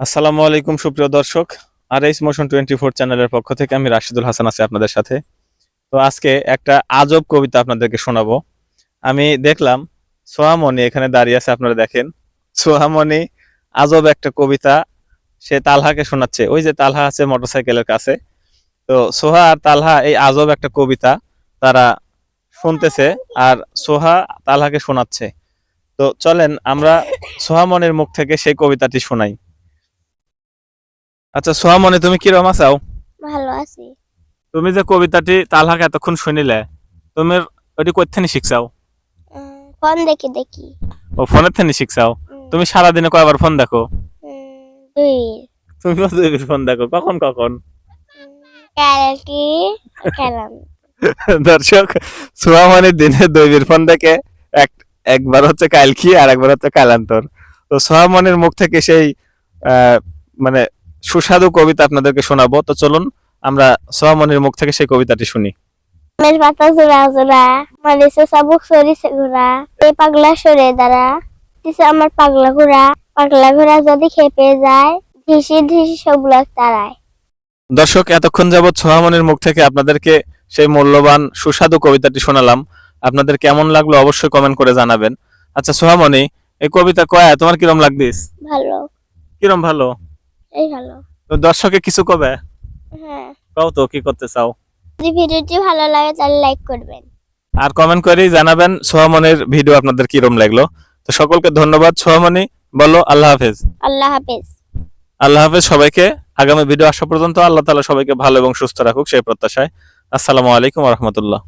আসসালামু আলাইকুম, সুপ্রিয় দর্শক। R H motion twenty four চ্যানেলের পক্ষ থেকে আমি রাশিদুল হাসান আছি আপনাদের সাথে। তো আজকে একটা আজব কবিতা আপনাদেরকে শোনাবো। আমি দেখলাম সোহামণি এখানে দাঁড়িয়ে আছে, আপনারা দেখেন। সোহামণি আজব একটা কবিতা, সে তালহাকে শোনাচ্ছে। ওই যে তালহা আছে মোটরসাইকেলের কাছে। তো সোহা আর তালহা এই আজব একটা কবিতা তারা শুনতেছে আর সোহা তালহাকে শোনাচ্ছে। তো চলেন আমরা সোহামনির মুখ থেকে সেই কবিতাটি শোনাই। আচ্ছা সোহা মনে তুমি কিরম আছাও ভালো আছি। তুমি যে কবিতাটি তালহাকে এতক্ষণ শুনিলে তুমি ওটি কোথেনি শিখছাও? ফোন দেখি দেখি। ও ফোনের থেনি শিখছাও? তুমি সারাদিনে কয়বার ফোন দেখো? দুই। তুমিও দুই ফোন দেখো কখন কখন? কালকে খেলাম দর্শক সোহামনির দিনে দৈবীর ফোন দেখে এক একবার হচ্ছে কালকি আর একবার হচ্ছে কালান্তর তো সোহামনির মুখ থেকে সেই আহ, মানে সুস্বাদু কবিতা আপনাদেরকে শোনাবো। তো চলুন আমরা সোহামনির মুখ থেকে সেই কবিতাটি শুনি। আমের পাতা জোড়া জোড়া মারিছে চাবুক সরিছে ঘোড়া এই পাগলা সরে দাঁড়া দিছে আমার পাগলা ঘোড়া পাগলা ঘোড়া যদি খেপে যায় ধিসি ধিসি সবগুলো তারায় দর্শক এতক্ষণ যাবৎ সোহামনির মুখ থেকে আপনাদেরকে সেই মূল্যবান সুস্বাদু কবিতাটি শোনালাম। আপনাদের কেমন লাগল অবশ্যই কমেন্ট করে জানাবেন। আচ্ছা সোহামনি এই কবিতা কয়া? তোমার কিরম লাগদিস ভালো। কিরম ভালো? এই ভালো তো দর্শকে কিছু কবে? হ্যাঁ। কও তো কি করতে চাও? যদি ভিডিওটি ভালো লাগে তাহলে লাইক করবেন। আর কমেন্ট করেই জানাবেন সোহামনির ভিডিও আপনাদের কিরম লাগল। তো সকলকে ধন্যবাদ সোহামনি। বলো আল্লাহ হাফেজ। আল্লাহ হাফেজ। আল্লাহ হাফেজ সবাইকে। আগামী ভিডিও আসা পর্যন্ত আল্লাহ তাআলা সবাইকে ভালো এবং সুস্থ রাখুক সেই প্রত্যাশায়। আসসালামু আলাইকুম রহমতুল্লাহ।